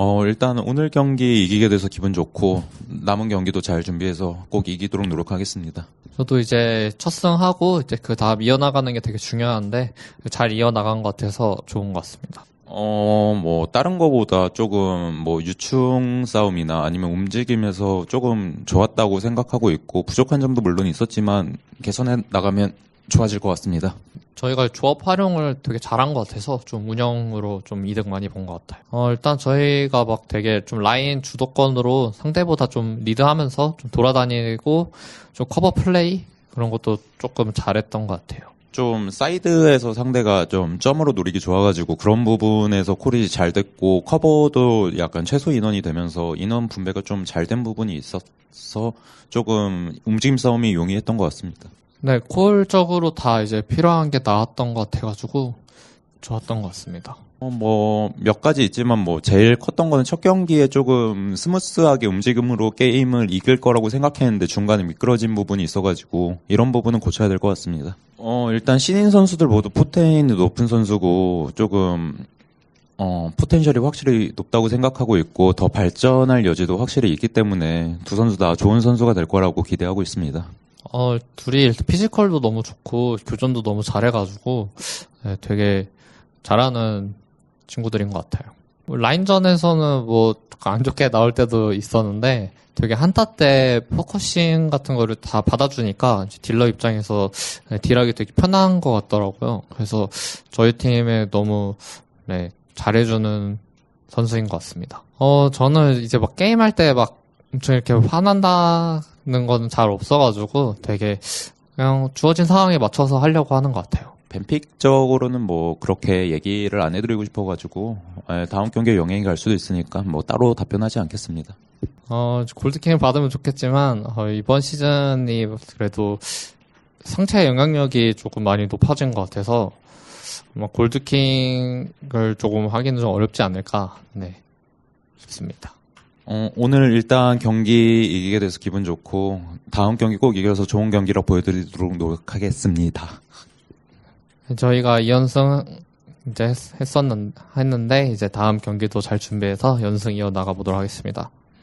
어, 일단 오늘 경기 이기게 돼서 기분 좋고 남은 경기도 잘 준비해서 꼭 이기도록 노력하겠습니다. 저도 이제 첫 승하고 이제 그 다음 이어나가는 게 되게 중요한데 잘 이어나간 것 같아서 좋은 것 같습니다. 어, 뭐 다른 거보다 조금 뭐 유충 싸움이나 아니면 움직임에서 조금 좋았다고 생각하고 있고 부족한 점도 물론 있었지만 개선해 나가면 좋아질 것 같습니다. 저희가 조합 활용을 되게 잘한 것 같아서 좀 운영으로 좀 이득 많이 본 것 같아요. 어, 일단 저희가 막 되게 좀 라인 주도권으로 상대보다 좀 리드하면서 좀 돌아다니고 좀 커버 플레이 그런 것도 조금 잘했던 것 같아요. 좀 사이드에서 상대가 좀 점으로 노리기 좋아가지고 그런 부분에서 콜이 잘 됐고 커버도 약간 최소 인원이 되면서 인원 분배가 좀 잘 된 부분이 있어서 조금 움직임 싸움이 용이했던 것 같습니다. 네, 콜적으로 다 이제 필요한 게 나왔던 것 같아가지고 좋았던 것 같습니다. 어, 뭐, 몇 가지 있지만, 뭐, 제일 컸던 거는 첫 경기에 조금 스무스하게 움직임으로 게임을 이길 거라고 생각했는데 중간에 미끄러진 부분이 있어가지고, 이런 부분은 고쳐야 될 것 같습니다. 어, 일단 신인 선수들 모두 포텐이 높은 선수고, 조금, 어, 포텐셜이 확실히 높다고 생각하고 있고, 더 발전할 여지도 확실히 있기 때문에, 두 선수 다 좋은 선수가 될 거라고 기대하고 있습니다. 어, 둘이 피지컬도 너무 좋고 교전도 너무 잘해가지고 네, 되게 잘하는 친구들인 것 같아요. 라인전에서는 뭐 안 좋게 나올 때도 있었는데 되게 한타 때 포커싱 같은 거를 다 받아주니까 딜러 입장에서 네, 딜하기 되게 편한 것 같더라고요. 그래서 저희 팀에 너무 네, 잘해주는 선수인 것 같습니다. 어, 저는 이제 막 게임할 때 막 엄청 이렇게 화난다 는 거는 잘 없어가지고 되게 그냥 주어진 상황에 맞춰서 하려고 하는 것 같아요. 뱀픽적으로는 뭐 그렇게 얘기를 안 해드리고 싶어가지고 에, 다음 경기에 영향이 갈 수도 있으니까 뭐 따로 답변하지 않겠습니다. 어, 골드킹을 받으면 좋겠지만, 어, 이번 시즌이 그래도 상체 영향력이 조금 많이 높아진 것 같아서, 골드킹을 조금 하기는 좀 어렵지 않을까, 네, 싶습니다. 어, 오늘 일단 경기 이기게 돼서 기분 좋고 다음 경기 꼭 이겨서 좋은 경기로 보여드리도록 노력하겠습니다. 저희가 2연승 이제 했, 했었는, 했는데, 이제 다음 경기도 잘 준비해서 연승 이어 나가 보도록 하겠습니다.